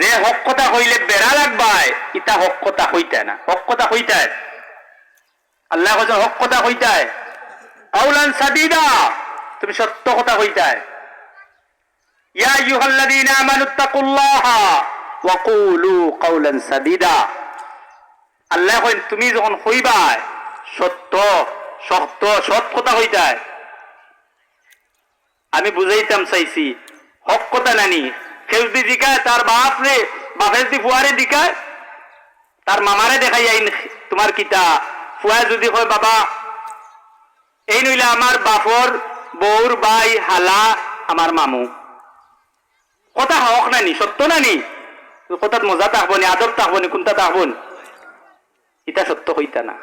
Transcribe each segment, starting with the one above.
যে হক কথা কইলে বেড়া লাগবাই ইটা হক কথা কইতে না। হক কথা কইতায় আল্লাহ কৈছে হক কথা কইতায় কাউলান সাদিদা, তুমি সত্য কথা কইতায় ইয়া আইয়ুহাল্লাযীনা আমানুত্তাকুল্লাহা ওয়া কুলু কাউলান সাদিদা। আল্লাহ কইন তুমি যখন কইবা সত্য সত্য, সৎ কথা কইতায় আমি বুঝাইতাম চাইছি হক কথা নানি যদি জিকায়, তার বাপ রে যদি ফুয়ারে দিকায় তার মামারে দেখাই আইন তোমার কিতা। ফুয়ায় যদি কয়, বাবা, এই নইলে আমার বাপর বউর বাই, হালা আমার মামু। কথা হক নানি, সত্য নানি। কথাত মজা থাকব নি আদব থাকব নি কোনটা থাকব ইটা সত্য হইতা না।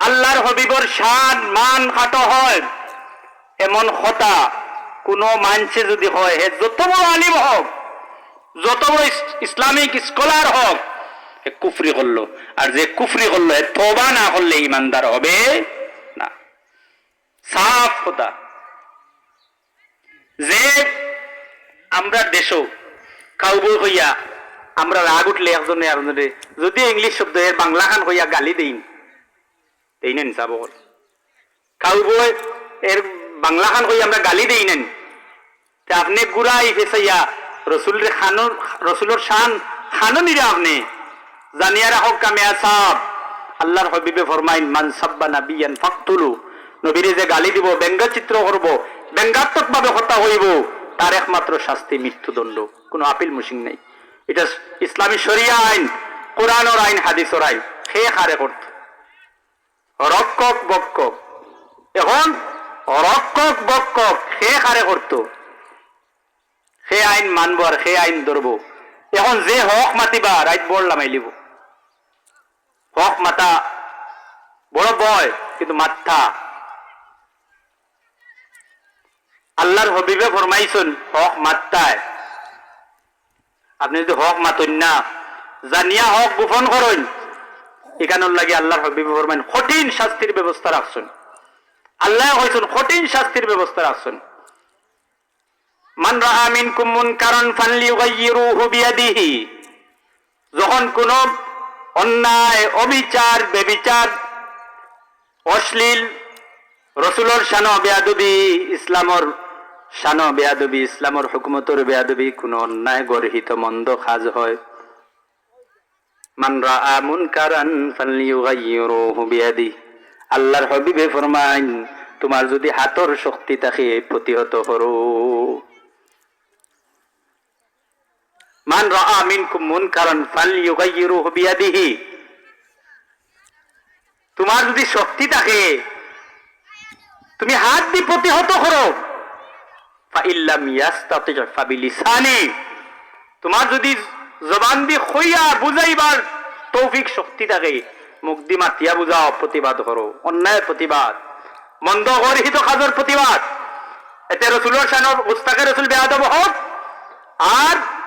আল্লাহর হবিবর শান, মান খাটো হয়। এমন কথা কোন মানছে যদি হয় যত বড় আলিম হোক যত বড় ইস- ইসলামিক স্কলার হোক হে কুফরি করল আর যে কুফরি করল হে না করলে ইমানদার হবে না। সাফ কথা। যে আমরা দেশও কাউবই হইয়া আমরা রাগ উঠলে একজনে আরেকজনে, যদি ইংলিশ শব্দ এর বাংলা খান হইয়া গালি দিন দেই নেন চাবর কাউবই এর বাংলা খান হইয়া আমরা গালি দেই নেন আপনি গুড়াই ফেসাইয়া। রসুল রে খানুর রসুলের শান খানো নিরে আপনি। জানিয়া রাখক কামিয়া সাহ আল্লাহর হবিবে ফরমাইন, মান সাব্বা নাবিয়ান ফাকতুলু। নবীরে যে গালি দিব ব্যঙ্গচিত্র করব ব্যঙ্গাত্মক ভাবে হত্যা হইব, তার একমাত্র শাস্তি মৃত্যুদণ্ড। কোনো আপিল মুসিং নেই। এটা ইসলামী শরিয়া আইন, কোরআনর আইন, হাদিসর আইন। সে হারে করত। রক্ষক বক্ষক। এখন রক্ষক বক্ষক সে হারে করতো। আইন মানব আর সে আইন ধরব। এখন যে হক মাতিবা, রাইত বললাম আইলিব হক মাতা বড় বয়, কিন্তু মাথা আল্লাহর হবিবে ফরমাইছুন, হক মাত্তায়। আপনি যদি হক মাতন না, জানিয়া হক গোপন করেন এখানোর লাগে আল্লাহর হবিবে ফরমাইন, কঠিন শাস্তির ব্যবস্থা রাখছুন। আল্লাহ হয়েছেন কঠিন শাস্তির ব্যবস্থা রাখছুন। মান রাহা মিনকুম মুনকারান ফালইয়ুগাইয়িরুহু বিয়াদিহি। যখন কোন অন্যায়, অবিচার, বেবিচার, অশ্লীল রসুলর শান বেয়াদবি ইসলামর শান বেয়াদবি ইসলামর হুকুমতর বেয়াদবি, কোন অন্যায় গর্হিত মন্দ কাজ হয়। মান রাআ মুনকারান ফালইয়ুগাইয়িরুহু বিয়াদিহি। আল্লাহর হবিবে ফরমাইন, তোমার যদি হাতর শক্তি থাকে, প্রতিহত করো। মান রাআ মিনকুম মুনকারান বিয়াদিহি। তোমার যদি শক্তি থাকে, তুমি হাত দিয়ে প্রতিহত করো। ফাবিলিসানি। তোমার যদি জবান দিয়ে খইয়া বুঝাইবার তৌফিক শক্তি থাকে, মুখ দি মাতিয়া বুঝাও, প্রতিবাদ করো। অন্যায় প্রতিবাদ। মন্দ গর্হিত কাজের প্রতিবাদ। এতে রসুলের শানর উস্তাকে রসুল বেয়াদব হোক। আর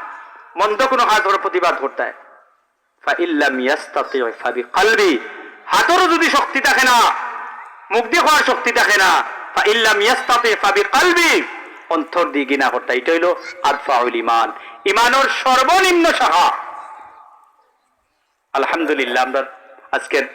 মন্দ কোনো কাজের প্রতিবাদ করতে যদি শক্তি থাকে না দিয়ে হওয়ার শক্তি থাকে না ফাবিকালবি অন্তর দিয়ে গিনা করতে এটা হইল আদফাউল ইমান ইমানের সর্বনিম্ন শাখা। আলহামদুলিল্লাহ, আমরা আজকের